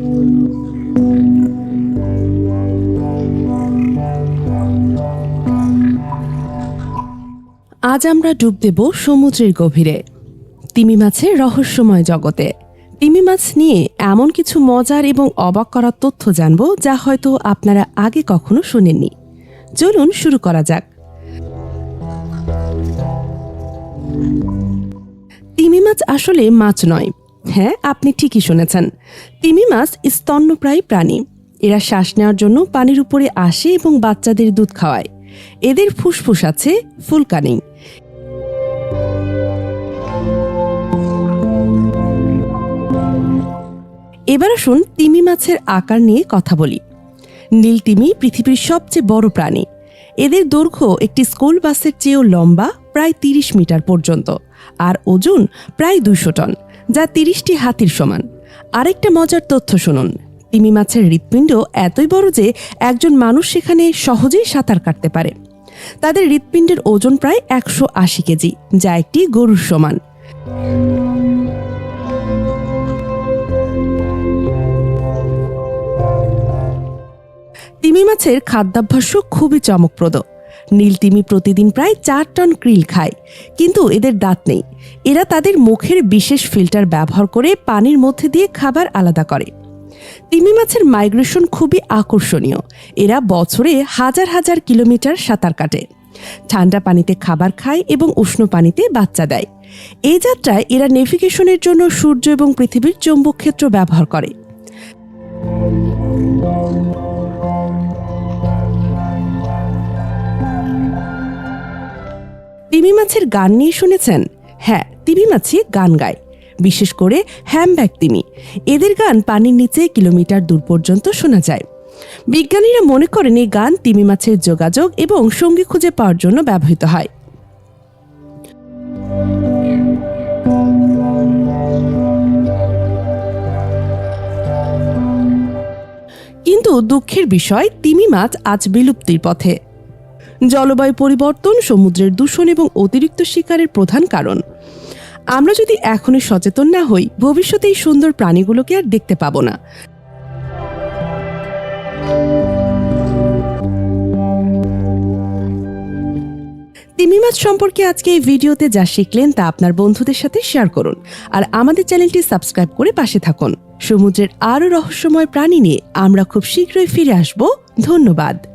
আজ আমরা ডুব দেব সমুদ্রের গভীরে। তিমি মাছের রহস্যময় জগতে। তিমি মাছ নিয়ে এমন কিছু মজার এবং অবাক করার তথ্য জানব যা হয়তো আপনারা আগে কখনো শোনেননি। চলুন শুরু করা যাক। তিমি মাছ আসলে মাছ নয় হ্যাঁ আপনি ঠিকই শুনেছেন। তিমি মাছ স্তন্যপ্রায়ী প্রাণী। এরা শ্বাস নেওয়ার জন্য পানির উপরে আসে এবং বাচ্চাদের দুধ খাওয়ায়। এদের ফুসফুস আছে, ফুলকানি। এবার আসুন তিমি মাছের আকার নিয়ে কথা বলি। নীল তিমি পৃথিবীর সবচেয়ে বড় প্রাণী। এদের দৈর্ঘ্য একটি স্কুল বাসের চেয়েও লম্বা, প্রায় তিরিশ মিটার পর্যন্ত, আর ওজন প্রায় দুশো টন। যা তিরিশটি হাতির সমান। আরেকটা মজার তথ্য শুনুন। তিমি মাছের হৃৎপিণ্ড এতই বড় যে একজন মানুষ সেখানে সহজেই সাঁতার কাটতে পারে। তাদের হৃৎপিণ্ডের ওজন প্রায় একশো আশি কেজি, যা একটি গরুর সমান। তিমি মাছের খাদ্যাভ্যাসও খুবই চমকপ্রদ। নীল তিমি প্রতিদিন প্রায় চার টন ক্রিল খায়। কিন্তু এদের দাঁত নেই। এরা তাদের মুখের বিশেষ ফিল্টার ব্যবহার করে পানির মধ্যে দিয়ে খাবার আলাদা করে। তিমি মাছের মাইগ্রেশন খুবই আকর্ষণীয়। এরা বছরে হাজার হাজার কিলোমিটার সাঁতার কাটে। ঠান্ডা পানিতে খাবার খায় এবং উষ্ণ পানিতে বাচ্চা দেয়। এই যাত্রায় এরা নেভিগেশনের জন্য সূর্য এবং পৃথিবীর চৌম্বক ক্ষেত্র ব্যবহার করে। তিমি মাছের গান নিয়ে শুনেছেন? হ্যাঁ তিমি মাছি গান গায়। বিশেষ করে হ্যামব্যাক তিমি। এদের গান পানির নিচে কিলোমিটার দূর পর্যন্ত শোনা যায়। বিজ্ঞানীরা মনে করেন এই গান তিমি মাছের যোগাযোগ এবং সঙ্গী খুঁজে পাওয়ার জন্য ব্যবহৃত হয়। কিন্তু দুঃখের বিষয়, তিমি মাছ আজ বিলুপ্তির পথে। জলবায়ু পরিবর্তন, সমুদ্রের দূষণ এবং অতিরিক্ত শিকারের প্রধান কারণ। আমরা যদি এখনই সচেতন না হই, ভবিষ্যতে এই সুন্দর প্রাণীগুলোকে আর দেখতে পাবো না। তিমি মাছ সম্পর্কে আজকে এই ভিডিওতে যা শিখলেন তা আপনার বন্ধুদের সাথে শেয়ার করুন। আর আমাদের চ্যানেলটি সাবস্ক্রাইব করে পাশে থাকুন। সমুদ্রের আরও রহস্যময় প্রাণী নিয়ে আমরা খুব শীঘ্রই ফিরে আসব। ধন্যবাদ।